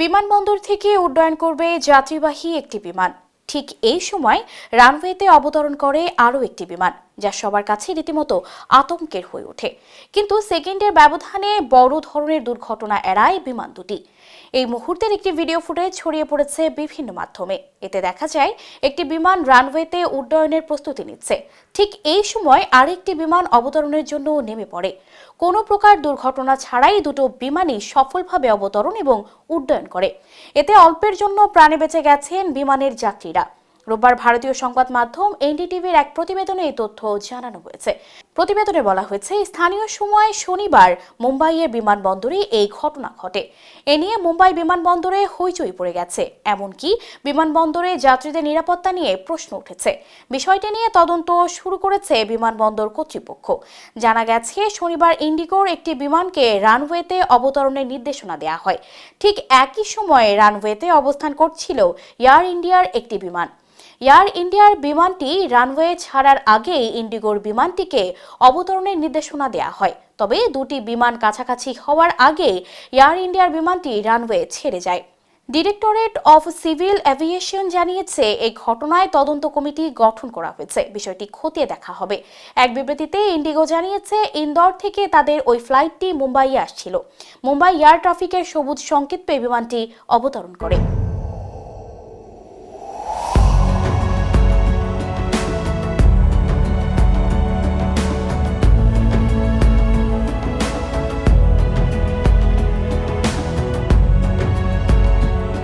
বিমানবন্দর থেকে উড্ডয়ন করবে যাত্রীবাহী একটি বিমান। ঠিক এই সময় রানওয়েতে অবতরণ করে আরও একটি বিমান, যা সবার কাছে রীতিমতো আতঙ্কের হয়ে ওঠে। কিন্তু সেকেন্ডের ব্যবধানে বড় ধরনের দুর্ঘটনা এড়ায় বিমান দুটি। এই মুহূর্তের একটি ভিডিও ফুটেজ ছড়িয়ে পড়েছে বিভিন্ন মাধ্যমে। এতে দেখা যায়, একটি বিমান রানওয়েতে উড্ডয়নের প্রস্তুতি নিচ্ছে। ঠিক এই সময় আরেকটি বিমান অবতরণের জন্য নেমে পড়ে। কোনো প্রকার দুর্ঘটনা ছাড়াই দুটো বিমানই সফলভাবে অবতরণ এবং উড্ডয়ন করে। এতে অল্পের জন্য প্রাণে বেঁচে গেছেন বিমানের যাত্রীরা। রোববার ভারতীয় সংবাদ মাধ্যম এনডিটিভির এক প্রতিবেদনে এই তথ্য জানানো হয়েছে। প্রতিবেদনে বলা হয়েছে, স্থানীয় সময় শনিবার মুম্বাইয়ের বিমানবন্দরে এই ঘটনা ঘটে। এ নিয়ে মুম্বাই বিমানবন্দরে হইচই পড়ে গেছে। এমনকি বিমানবন্দরে যাত্রীদের নিরাপত্তা নিয়ে প্রশ্ন উঠেছে। বিষয়টি নিয়ে তদন্ত শুরু করেছে বিমানবন্দর কর্তৃপক্ষ। জানা গেছে, শনিবার ইন্ডিগোর একটি বিমানকে রানওয়েতে অবতরণের নির্দেশনা দেওয়া হয়। ঠিক একই সময়ে রানওয়েতে অবস্থান করছিল এয়ার ইন্ডিয়ার একটি বিমান। এয়ার ইন্ডিয়ার বিমানটি রানওয়ে ছাড়ার আগেই ইন্ডিগোর বিমানটিকে অবতরণের নির্দেশনা দেওয়া হয়। তবে দুটি বিমান কাছাকাছি হওয়ার আগে এয়ার ইন্ডিয়ার বিমানটি রানওয়ে ছেড়ে যায়। ডিরেক্টরেট অফ সিভিল অ্যাভিয়েশন জানিয়েছে, এই ঘটনায় তদন্ত কমিটি গঠন করা হয়েছে। বিষয়টি খতিয়ে দেখা হবে। এক বিবৃতিতে ইন্ডিগো জানিয়েছে, ইন্দোর থেকে তাদের ওই ফ্লাইটটি মুম্বাইয়ে আসছিল। মুম্বাই এয়ার ট্রাফিকের সবুজ সংকেত পেয়ে বিমানটি অবতরণ করে।